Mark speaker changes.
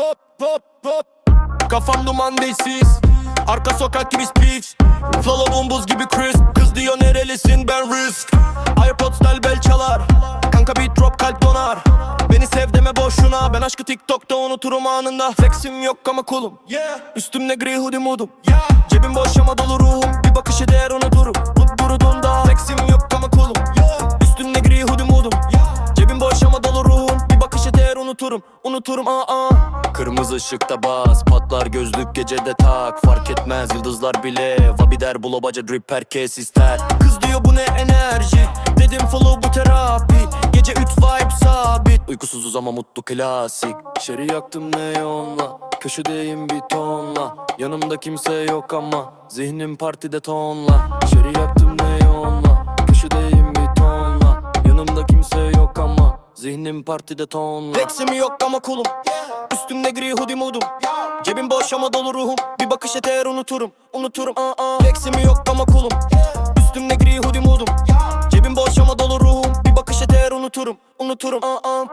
Speaker 1: pop pop pop Kafam duman değilsiz Arka sokak gibi speech. Flow'um buz gibi crisp. Kız diyor nerelisin? Ben risk. Airpods tel bel çalar. Kanka beat drop kalp donar. Beni sev deme boşuna. Ben aşkı TikTok'ta unuturum anında. Flexim yok ama cool'um Üstümde gri hoodie modum. Cebim boş ama dolu ruhum. Bir bakışı değer unuturum. Bu durduğunda Flexim yok ama cool'um Üstümde gri hoodie modum. Cebim boş ama dolu ruhum. Bir bakışı değer unuturum. Unuturum aa aa Kırmızı ışıkta bas Patlar gözlük gecede tak. Fark etmez yıldızlar bile Vabi der bulobaca drip herkes ister. Kız diyor bu ne enerji? Dedim flow bu terapi. Gece 3 vibe sabit. Uykusuzuz ama mutlu klasik. Şeri yaktım neonla Köşedeyim bir tonla. Yanımda kimse yok ama Zihnim partide tonla. Şeri yaktım neonla Köşedeyim bir tonla. Yanımda kimse yok ama Zihnim partide tonla. Flexim yok ama cool'um Üstümde gri hoodie modum Cebim boş ama dolu ruhum. Bir bakış yeter unuturum. Unuturum. Aa aa. Yok ama cool'um Üstümde gri hoodie modum Cebim boş ama dolu ruhum. Bir bakış yeter unuturum. Unuturum. Aa